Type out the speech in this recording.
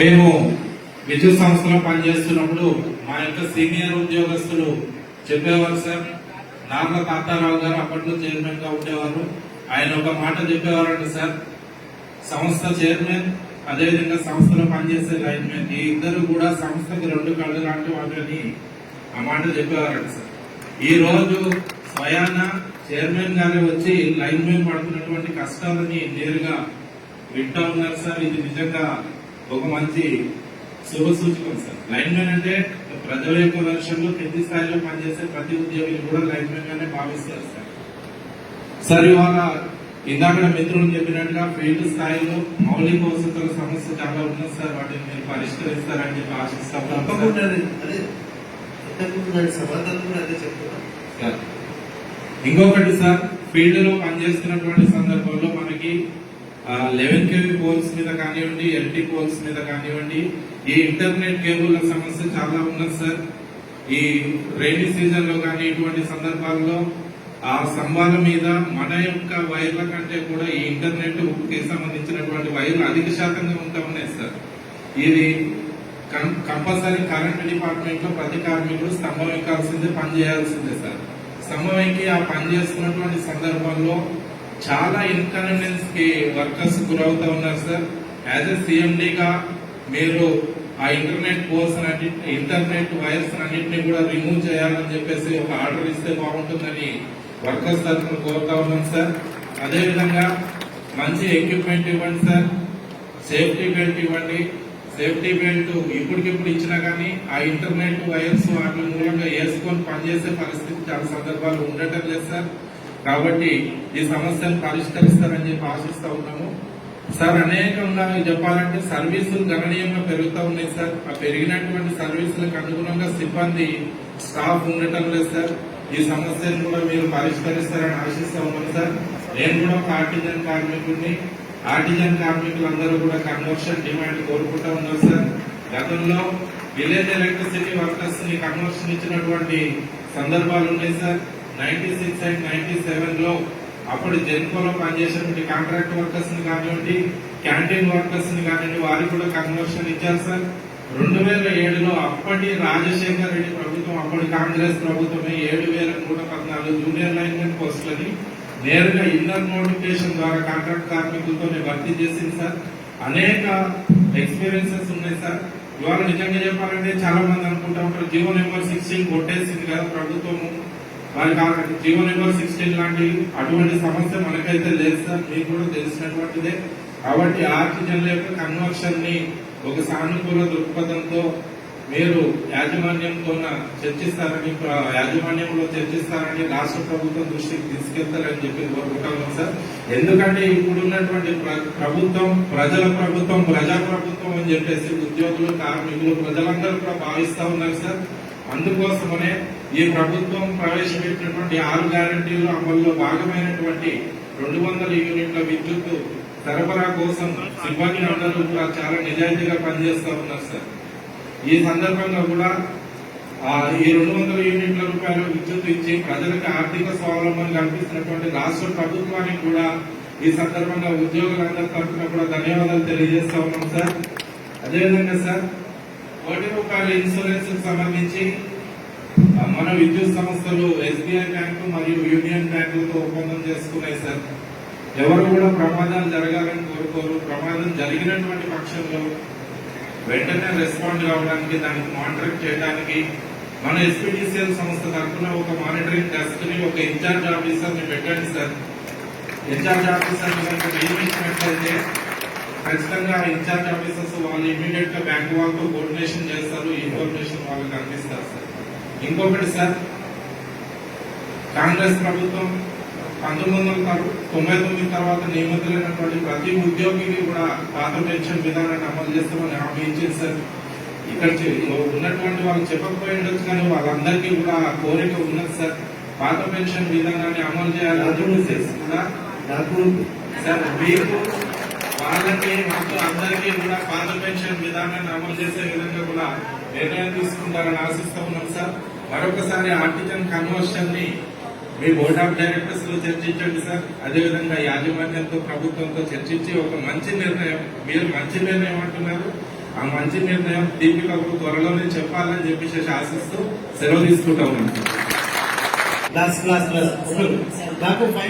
మేము విద్యుత్ సంస్థలో పనిచేస్తున్నప్పుడు మా యొక్క సీనియర్ ఉద్యోగస్తులు చెప్పేవారు సార్. నార్ల తాతారావు గారు అప్పట్లో చైర్మన్గా ఉండేవారు. ఆయన ఒక మాట చెప్పేవారంట సార్. సంస్థ చైర్మన్ అదేవిధంగా సంస్థలో పనిచేసే లైన్మెన్ ఈ ఇద్దరు కూడా సంస్థకి రెండు కళ్ళు లాంటి వాళ్ళని ఆ మాట చెప్పేవారంట సార్. ఈ రోజు స్వయాన చైర్మన్ గారే వచ్చి లైన్మెన్ పడుతున్నటువంటి కష్టాలని నేరుగా వింటా ఉన్నారు సార్. ఇది నిజంగా ఒక మంచి శుభ సూచకం సార్. లైన్మెన్ అంటే ప్రజల యొక్క వర్షంలో కింది స్థాయిలో పనిచేసే ప్రతి ఉద్యోగిని కూడా లైన్మెన్ గానే భావిస్తారు సార్. సార్ ఇవాళ ఇందాక మిత్రులు చెప్పినట్టుగా ఫీల్డ్ స్థాయిలో మౌలిక వసతుల సమస్య చాలా ఉన్నది సార్. వాటిని మీరు పరిష్కరిస్తారని చెప్పి ఆశిస్తాం తప్పకుండా అదే. ఇంకొకటి సార్ ఫీల్డ్లో పనిచేస్తున్నటువంటి సందర్భంలో మనకి లెవెన్ కేవీ పోల్స్ మీద కానివ్వండి ఎల్టీ పోల్స్ మీద కానివ్వండి ఈ ఇంటర్నెట్ కేబుల్ సమస్య చాలా ఉన్నది సార్. ఈ రైనీ సీజన్లో కానీ ఇటువంటి సందర్భాల్లో ఆ స్తంభాల మీద మన యొక్క వైర్ల కంటే కూడా ఈ ఇంటర్నెట్కి సంబంధించినటువంటి వైర్లు అధిక శాతంగా ఉంటా ఉన్నాయి సార్. ఇది కం- కంపల్సరీ కరెంట్ డిపార్ట్మెంట్లో ప్రతి కార్మికుడు స్తంభం ఎక్కాల్సిందే పని చేయాల్సిందే సార్. స్తంభం ఎక్కి ఆ పని చేస్తున్నటువంటి సందర్భంలో చాలా ఇన్కన్వీనియన్స్కి వర్కర్స్ గురవుతా ఉన్నారు సార్ యాజ్ ఎ సిఎండిగా మీరు ఆ ఇంటర్నెట్ పోల్స్ ఇంటర్నెట్ వైర్స్ అన్నింటినీ కూడా రిమూవ్ చేయాలని చెప్పేసి ఒక ఆర్డర్ ఇస్తే బాగుంటుందని వర్కర్స్ తరఫున కోరుతా ఉన్నాం సార్ అదేవిధంగా మంచి ఎక్విప్మెంట్ ఇవ్వండి సార్ సేఫ్టీ బెల్ట్ ఇవ్వండి. సేఫ్టీ బెల్ట్ ఇప్పటికిప్పుడు ఇచ్చినా కానీ ఆ ఇంటర్నెట్ వైర్స్ వాటి మూలంగా వేసుకొని పనిచేసే పరిస్థితి చాలా సందర్భాలు ఉండటం లేదు సార్ కాబట్టి ఈ సమస్యను పరిష్కరిస్తారని చెప్పి ఆశిస్తూ ఉన్నాము. సార్ అనేకంగా చెప్పాలంటే సర్వీసులు గణనీయంగా పెరుగుతూ ఉన్నాయి సార్. ఆ పెరిగినటువంటి సర్వీసులకు అనుగుణంగా సిబ్బంది స్టాఫ్ ఉండటం లేదు సార్. ఈ సమస్యను కూడా మీరు పరిష్కరిస్తారని ఆశిస్తూ ఉన్నాను సార్. నేను కూడా ఒక ఆర్టిజన్ కార్మికుడిని ఆర్టిజన్ కార్మికులందరూ కూడా కన్వర్షన్ డిమాండ్ కోరుకుంటా ఉన్నారు సార్. గతంలో విలేజ్ ఎలక్ట్రిసిటీ వర్కర్స్ని కన్వర్షన్ ఇచ్చినటువంటి సందర్భాలు ఉన్నాయి sir. Ninety six and ninety సెవెన్లో అప్పుడు జెన్కోలో పనిచేసినటువంటి కాంట్రాక్ట్ వర్కర్స్ని కానివ్వండి క్యాంటీన్ వర్కర్స్ని కానివ్వండి వారికి కూడా కన్వర్షన్ ఇచ్చారు సార్. రెండు వేల ఏడులో అప్పటి రాజశేఖర్ రెడ్డి ప్రభుత్వం అప్పటి కాంగ్రెస్ ప్రభుత్వమే ఏడు వేల నూట పద్నాలుగు జూనియర్ లైన్మెన్ పోస్టులని నేరుగా ఇన్నర్ నోటిఫికేషన్ ద్వారా కాంట్రాక్ట్ కార్మికులతోనే భర్తీ చేసింది సార్. అనేక ఎక్స్పీరియన్సెస్ ఉన్నాయి సార్. ఇవాళ నిజంగా చెప్పాలంటే చాలా మంది అనుకుంటా ఉంటారు జీవో నెంబర్ సిక్స్టీన్ కొట్టేసింది కదా ప్రభుత్వము. వారికి కాబట్టి జీవో నెంబర్ సిక్స్టీన్ లాంటి అటువంటి సమస్య మనకైతే లేదు సార్ మీకు కూడా తెలిసినటువంటిదే. కాబట్టి ఆర్టిజన్ల యొక్క కన్వర్షన్ని ఒక సానుకూల దృక్పథంతో మీరు యాజమాన్యంతో చర్చిస్తారని యాజమాన్యంలో చర్చిస్తారని రాష్ట్ర ప్రభుత్వం దృష్టికి తీసుకెళ్తారని చెప్పి కోరుకుంటాము సార్. ఎందుకంటే ఇప్పుడున్నటువంటి ప్ర- ప్రభుత్వం ప్రజల ప్రభుత్వం ప్రజా ప్రభుత్వం అని చెప్పేసి ఉద్యోగులు కార్మికులు ప్రజలందరూ కూడా భావిస్తా ఉన్నారు సార్. అందుకోసమనే ఈ ప్రభుత్వం ప్రవేశపెట్టినటువంటి ఆరు గ్యారంటీలు అమల్లో భాగమైనటువంటి రెండు వందల యూనిట్ల విద్యుత్ సరఫరా కోసం సిబ్బంది అందరూ కూడా చాలా నిజాయితీగా పనిచేస్తూ ఉన్నారు సార్. ఈ సందర్భంగా కూడా ఆ, ఈ రెండు వందల యూనిట్ల రూపాయల విద్యుత్ ఇచ్చి ప్రజలకు ఆర్థిక స్వావలంబన కల్పిస్తున్నటువంటి రాష్ట్ర ప్రభుత్వానికి కూడా ఈ సందర్భంగా ఉద్యోగులందరి తరఫున కూడా ధన్యవాదాలు తెలియజేస్తా ఉన్నాం సార్. అదేవిధంగా సార్ కోటి రూపాయల ఇన్సూరెన్స్ సంబంధించి మన విద్యుత్ సంస్థలు ఎస్బీఐ బ్యాంకు మరియు యూనియన్ బ్యాంకులతో ఒప్పందం చేసుకున్నాయి సార్. ఎవరు కూడా ప్రమాదాలు జరగాలని కోరుకోరు. ప్రమాదం జరిగినటువంటి పక్షంలో వెంటనే రెస్పాండ్ కావడానికి దానికి మానిటరింగ్ చేయడానికి మన ఎస్పీడీసీఎల్ సంస్థ తరఫున ఒక మానిటరింగ్ డెస్క్ని ఒక ఇన్ఛార్జ్ ఆఫీసర్ని పెట్టండి సార్. ఇన్ఛార్జ్ ఆఫీసర్ నియమించినట్లయితే ఖచ్చితంగా ఇన్ఛార్జ్ ఆఫీసర్స్ వాళ్ళు ఇమీడియట్గా బ్యాంక్ వాళ్ళతో కోఆర్డినేషన్ చేస్తారు. ఇన్ఫర్మేషన్ వాళ్ళకి అందిస్తారు. ఇంకొకటి సార్ కాంగ్రెస్ ప్రభుత్వం పంతొమ్మిది వందల తొంభై తొమ్మిది తర్వాత నియమితులైనటువంటి ప్రతి ఉద్యోగికి కూడా పాత పెన్షన్ విధానాన్ని అమలు చేస్తామని హామీ ఇచ్చింది సార్. ఇక్కడ ఉన్నటువంటి వాళ్ళు చెప్పకపోయి ఉండొచ్చు కానీ వాళ్ళందరికీ కూడా కోరిక ఉన్నది సార్. పాత పెన్షన్ విధానాన్ని అమలు చేయాలని చెప్పేసి కూడా నాకు సార్ మీకు వాళ్ళకి మాకు అందరికీ కూడా పాత పెన్షన్ విధానాన్ని అమలు చేసే విధంగా కూడా నిర్ణయం తీసుకుంటారని ఆశిస్తా ఉన్నాం సార్. మరొకసారి ఆర్టిజన్ కన్వర్షన్ని మీ బోర్డ్ ఆఫ్ డైరెక్టర్స్లో చర్చించండి సార్. అదేవిధంగా యాజమాన్యంతో ప్రభుత్వంతో చర్చించి ఒక మంచి నిర్ణయం మీరు మంచి నిర్ణయం అంటున్నారు. ఆ మంచి నిర్ణయం దీపికకు త్వరలోనే చెప్పాలని చెప్పేసి ఆశిస్తూ సెలవు తీసుకుంటా ఉన్నాను లాస్ట్ నాకు ఫైవ్